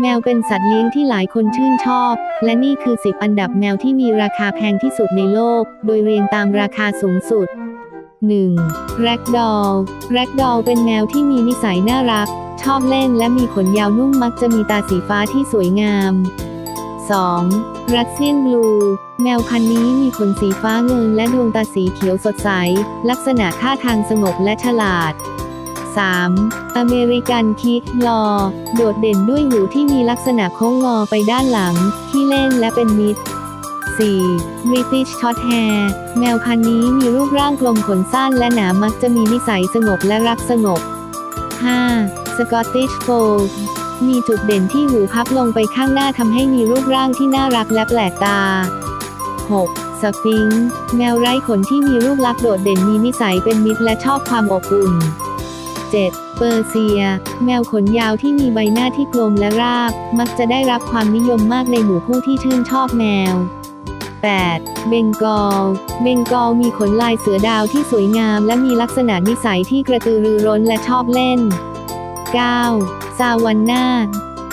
แมวเป็นสัตว์เลี้ยงที่หลายคนชื่นชอบ และนี่คือ 10 อันดับแมวที่มีราคาแพงที่สุดในโลก โดยเรียงตามราคาสูงสุด 1. แร็กดอลแร็กดอลเป็นแมวที่มีนิสัยน่ารัก ชอบเล่นและมีขนยาวนุ่มมักจะมีตาสีฟ้าที่สวยงาม 2. รัสเซียนบลู แมวพันธุ์นี้มีขนสีฟ้าเงินและดวงตาสีเขียวสดใส ลักษณะท่าทางสงบและฉลาด 3. อเมริกันคิดลอ โดดเด่นด้วยหูที่มีลักษณะโค้งงอไปด้านหลัง ที่เล่นและเป็นมิตร 4. British Short Hair แมวพันธุ์นี้มีรูปร่างกลมขนสั้นและหนามักจะมีนิสัยสงบและรักสงบ 5. Scottish Fold มีจุดเด่นที่หูพับลงไปข้างหน้าทำให้มีรูปร่างที่น่ารักและแปลกตา 6. สฟิงค์แมวไร้ขนที่มีรูปลักษณ์โดดเด่นมีนิสัยเป็นมิตรและชอบความอบอุ่น 7. เปอร์เซีย แมวขนยาวที่มีใบหน้าที่กลมและราบ มักจะได้รับความนิยมมากในหมู่ผู้ที่ชื่นชอบแมว 8. เบงกอล เบงกอลมีขนลายเสือดาวที่สวยงามและมีลักษณะนิสัยที่กระตือรือร้นและชอบเล่น 9. ซาวันนา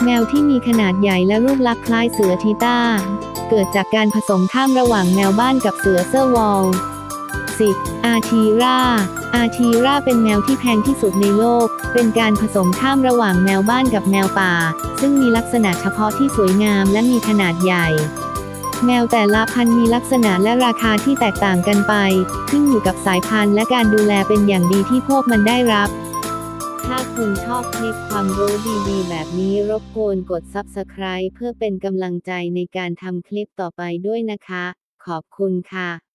แมวที่มีขนาดใหญ่และรูปลักษณ์คล้ายเสือทีต้า เกิดจากการผสมข้ามระหว่างแมวบ้านกับเสือเซอร์วอล 10. อาชีราอาชีราเป็นแมวที่แพงที่สุดในโลก เป็นการผสมข้ามระหว่างแมวบ้านกับแมวป่า ซึ่งมีลักษณะเฉพาะที่สวยงามและมีขนาดใหญ่ แมวแต่ละพันธุ์มีลักษณะและราคาที่แตกต่างกันไป ขึ้นอยู่กับสายพันธุ์และการดูแลเป็นอย่างดีที่พวกมันได้รับถ้าคุณชอบคลิปความรู้ดีๆ แบบนี้รบกวนกด Subscribe เพื่อเป็นกำลังใจในการทำคลิปต่อไปด้วยนะคะ ขอบคุณค่ะ